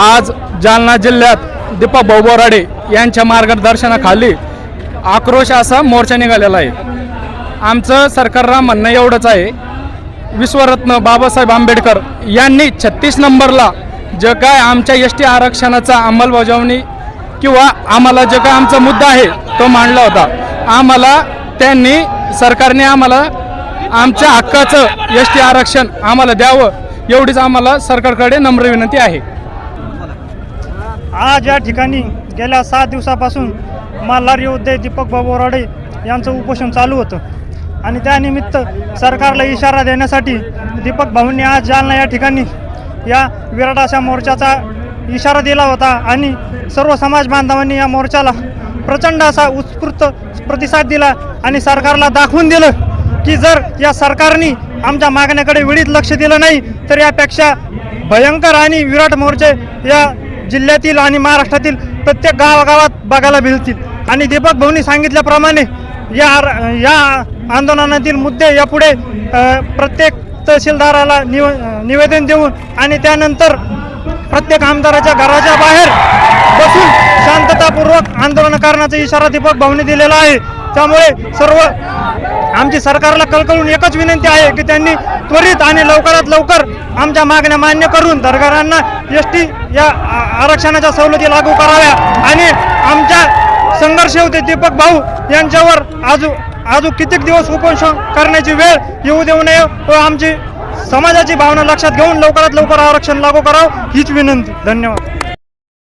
आज जालना जिल्ह्यात दीपक भाऊ बोराडे यांच्या मार्गदर्शनाखाली आक्रोश असा मोर्चा निघालेला आहे. आमचं सरकारला म्हणणं एवढंच आहे. विश्वरत्न बाबासाहेब आंबेडकर यांनी छत्तीस नंबरला जे काय आमच्या एस टी आरक्षणाचा अंमलबजावणी किंवा आम्हाला जे काय आमचा मुद्दा आहे तो मांडला होता. आम्हाला त्यांनी सरकारने आम्हाला आमच्या हक्काचं एस टी आरक्षण आम्हाला द्यावं एवढीच आम्हाला सरकारकडे नम्र विनंती आहे. आज या ठिकाणी गेल्या सात दिवसापासून मल्हारी योद्धे दीपक बाबू बोराडे यांचं उपोषण चालू होतं. आणि त्यानिमित्त सरकारला इशारा देण्यासाठी दीपक भाऊंनी आज जालना या ठिकाणी या विराटाशा मोर्चाचा इशारा दिला होता आणि सर्व समाज बांधवांनी या मोर्चाला प्रचंड असा उत्स्फूर्त प्रतिसाद दिला आणि सरकारला दाखवून दिलं की जर या सरकारने आमच्या मागण्याकडे वेळीत लक्ष दिलं नाही तर यापेक्षा भयंकर आणि विराट मोर्चे या जिल्ह्यातील आणि महाराष्ट्रातील प्रत्येक गावागावात बघायला मिळतील. आणि दीपक भाऊनी सांगितल्याप्रमाणे या या आंदोलनातील मुद्दे यापुढे प्रत्येक तहसीलदाराला निव निवेदन देऊन आणि त्यानंतर प्रत्येक आमदाराच्या घराच्या बाहेर बसून शांततापूर्वक आंदोलन करण्याचा इशारा दीपक भाऊने दिलेला आहे. त्यामुळे सर्व आमची सरकारला कळकळून एकच विनंती आहे की त्यांनी त्वरित आणि लवकरात लवकर आमच्या मागण्या मान्य करून दरगारांना एस टी या आरक्षणाच्या सवलती लागू कराव्या. आणि आमच्या संघर्ष होते दीपक भाऊ यांच्यावर आजू आजू कितीक दिवस उपोषण करण्याची वेळ येऊ देऊ नये व आमची समाजाची भावना लक्षात घेऊन लवकरात लवकर आरक्षण लागू करावं हीच विनंती. धन्यवाद.